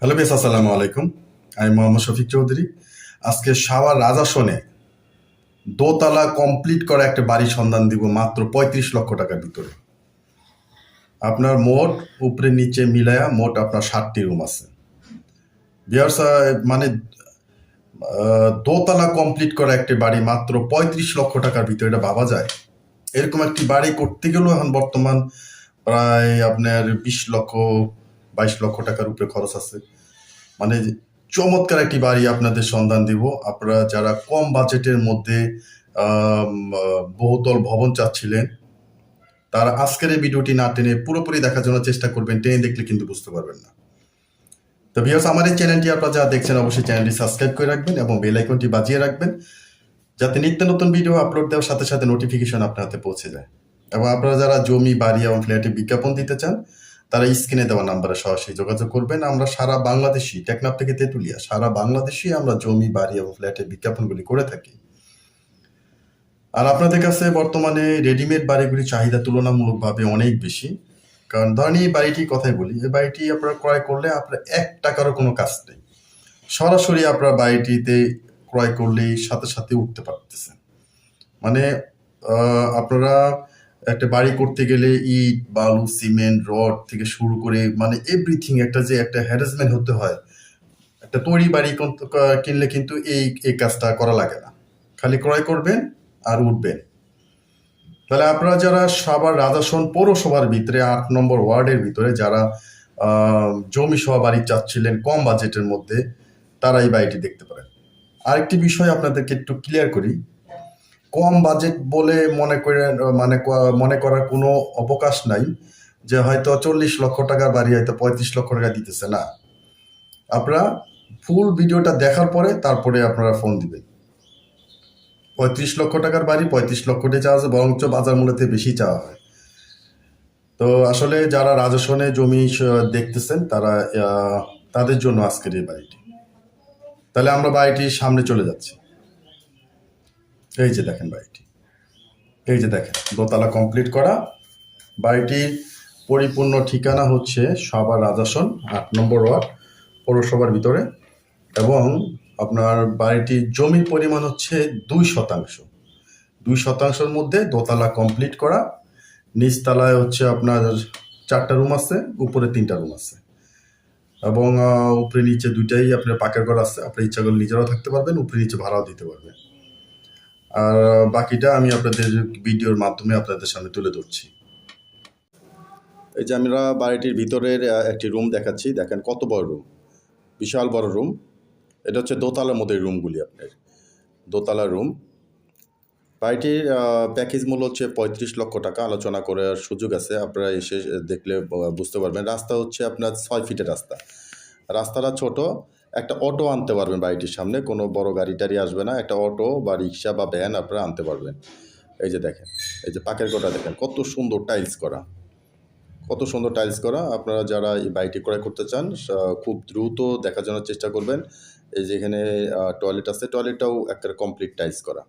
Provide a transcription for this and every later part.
Hello base আসসালামু আলাইকুম। আমি মোহাম্মদ শফিক চৌধুরী। আজকে সাওয়ার রাজাসনে দোতলা কমপ্লিট করা একটা বাড়ির সন্ধান দিব মাত্র পঁয়ত্রিশ লক্ষ টাকার ভিতরে। আপনার মোট উপরে নিচে মিলায়া মোট আপনার ষাটটি রুম আছে। বিয়ার্স মানে দোতলা কমপ্লিট করা একটি বাড়ি মাত্র পঁয়ত্রিশ লক্ষ টাকার ভিতরে, এটা ভাবা যায়? এরকম একটি বাড়ি করতে গেলেও এখন বর্তমান প্রায় আপনার বিশ লক্ষ বাইশ লক্ষ টাকার উপরে খরচ আছে। মানে চমৎকার একটি বাড়ি আপনাদের সন্ধান দিব। আপনারা যারা কম বাজেটের মধ্যে বহুতল ভবন চাচ্ছিলেন, তারা আজকের এই ভিডিওটি না টেনে পুরোপুরি দেখার জন্য চেষ্টা করবেন। টেনে দেখলে কিন্তু বুঝতে পারবেন না। তো ভিউয়ার্স আমার এই চ্যানেলটি আপনারা যারা দেখছেন, অবশ্যই চ্যানেলটি সাবস্ক্রাইব করে রাখবেন এবং বেল আইকনটি বাজিয়ে রাখবেন, যাতে নিত্য নতুন ভিডিও আপলোড দেওয়ার সাথে সাথে নোটিফিকেশন আপনার হাতে পৌঁছে যায়। এবং আপনারা যারা জমি, বাড়ি এবং ফ্ল্যাটে বিজ্ঞাপন দিতে চান তারা স্ক্রিনে দেওয়া নাম্বারে সরাসরি যোগাযোগ করবেন। আমরা সারা বাংলাদেশি, টেকনাফ থেকে তেঁতুলিয়া, সারা বাংলাদেশি আমরা জমি, বাড়ি এবং ফ্ল্যাটে বিজ্ঞাপনগুলি করে থাকি। আর আপনাদের কাছে বর্তমানে রেডিমেড বাড়িগুলি চাহিদা তুলনামূলকভাবে অনেক বেশি। কারণ ধরেন এই বাড়িটি কথাই বলি, এই বাড়িটি আপনারা ক্রয় করলে আপনার এক টাকারও কোনো কাজ নেই। সরাসরি আপনার বাড়িটিতে ক্রয় করলেই সাথে সাথে উঠতে পারতেছেন মানে আপনারা একটা বাড়ি করতে গেলে ইট, বালু, সিমেন্ট, রড থেকে শুরু করে মানে এভরিথিং একটা যে একটা হ্যারাসমেন্ট হতে হয়। একটা তৈরি বাড়ি কিনলে কিন্তু এই এই কাজটা করা লাগে না। খালি ক্রয় করবেন আর উঠবেন। তাহলে আপনারা যারা সাভার রাজাসন পৌরসভার ভিতরে, আট নম্বর ওয়ার্ডের ভিতরে যারা জমি সহ বাড়ি চাচ্ছিলেন কম বাজেটের মধ্যে, তারা এই বাড়িটি দেখতে পারেন। আরেকটি বিষয় আপনাদেরকে একটু ক্লিয়ার করি। কম বাজেট বলে মনে করে মানে মনে করার কোনো অবকাশ নাই যে হয়তো চল্লিশ লক্ষ টাকার বাড়ি হয়তো পঁয়ত্রিশ লক্ষ টাকা দিতেছে, না। আপনারা ফুল ভিডিওটা দেখার পরে তারপরে আপনারা ফোন দিবেন। পঁয়ত্রিশ লক্ষ টাকার বাড়ি পঁয়ত্রিশ লক্ষটি চাওয়া আছে, বরঞ্চ বাজার মূল্যতে বেশি চাওয়া হয়। তো আসলে যারা রাজস্বনে জমি দেখতেছেন, তারা তাদের জন্য আজকের এই বাড়িটি। তাহলে আমরা বাড়িটির সামনে চলে যাচ্ছি। এই যে দেখেন বাড়িটি। এই যে দেখেন, দোতলা কমপ্লিট করা। বাড়িটির পরিপূর্ণ ঠিকানা হচ্ছে সবার রাজাসন, আট নম্বর ওয়ার্ড, পৌরসভার ভিতরে। এবং আপনার বাড়িটির জমির পরিমাণ হচ্ছে দুই শতাংশ। দুই শতাংশের মধ্যে দোতলা কমপ্লিট করা। নিচতলায় হচ্ছে আপনার চারটা রুম আছে, উপরে তিনটা রুম আছে। এবং উপরে নিচে দুইটাই আপনার পাকের ঘর আছে। আপনি ইচ্ছা করলে নিজেরাও থাকতে পারবেন, উপরে নিচে ভাড়াও দিতে পারবেন। আর বাকিটা আমি আপনাদের ভিডিওর মাধ্যমে আপনাদের সামনে তুলে ধরছি। এই যে আমরা বাড়িটির ভিতরের একটি রুম দেখাচ্ছি। দেখেন কত বড় রুম। বিশাল বড় রুম। এটা হচ্ছে দোতলার মধ্যে রুমগুলি আপনার। দোতলা রুম। বাড়িটির প্যাকেজ মূল্য হচ্ছে পঁয়ত্রিশ লক্ষ টাকা। আলোচনা করার সুযোগ আছে। আপনারা এসে দেখলে বুঝতে পারবেন। রাস্তা হচ্ছে আপনার ছয় ফিটের রাস্তা। রাস্তাটা ছোট। একটা অটো আনতে পারবেন বাড়িটির সামনে। কোনো বড় গাড়ি টাড়ি আসবে না। একটা অটো বা রিক্সা বা ভ্যান আপনারা আনতে পারবেন। এই যে দেখেন, এই যে পাকের গোটা দেখেন, কত সুন্দর টাইলস করা। কত সুন্দর টাইলস করা। আপনারা যারা এই বাড়িটি ক্রয় করতে চান খুব দ্রুত দেখার জন্য চেষ্টা করবেন। এই যে এখানে টয়লেট আছে, টয়লেটটাও একটা কমপ্লিট টাইলস করা।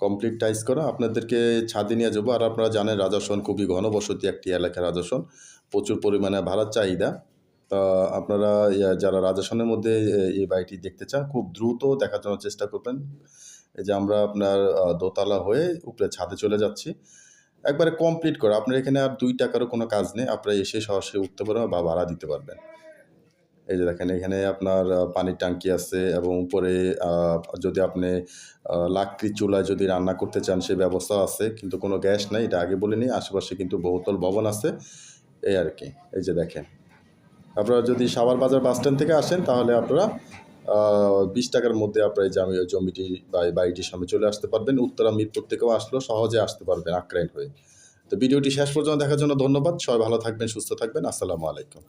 কমপ্লিট টাইলস করা। আপনাদেরকে ছাদে নিয়ে যাব। আর আপনারা জানেন রাজাসন খুবই ঘনবসতি একটি এলাকা রাজাসন প্রচুর পরিমাণে ভাড়ার চাহিদা। তা আপনারা যারা রাজাসনের মধ্যে এই বাড়িটি দেখতে চান খুব দ্রুত দেখার জন্য চেষ্টা করবেন। এই যে আমরা আপনার দোতলা হয়ে উপরে ছাদে চলে যাচ্ছি। একবারে কমপ্লিট করা আপনার এখানে আর দুই টাকারও কোনো কাজ নেই আপনারা এসে সরাসরি উঠতে পারবেন বা ভাড়া দিতে পারবেন। এই যে দেখেন এখানে আপনার পানির ট্যাঙ্কি আছে এবং উপরে যদি আপনি আহ, লাকড়ির চুলায় যদি রান্না করতে চান সে ব্যবস্থা আছে কিন্তু কোনো গ্যাস নাই এটা আগে বলিনি আশেপাশে কিন্তু বহুতল ভবন আছে এই আর কি। এই যে দেখেন আপনারা যদি সাভার বাজার বাস স্ট্যান্ড থেকে আসেন, তাহলে আপনারা বিশ টাকার মধ্যে আপনার জমি, জমিটি বা এই বাড়িটির সামনে চলে আসতে পারবেন। উত্তরা মিরপুর থেকেও আসলেও সহজে আসতে পারবেন আক্রাইন হয়ে। তো ভিডিওটি শেষ পর্যন্ত দেখার জন্য ধন্যবাদ। সবাই ভালো থাকবেন, সুস্থ থাকবেন। আসসালামু আলাইকুম।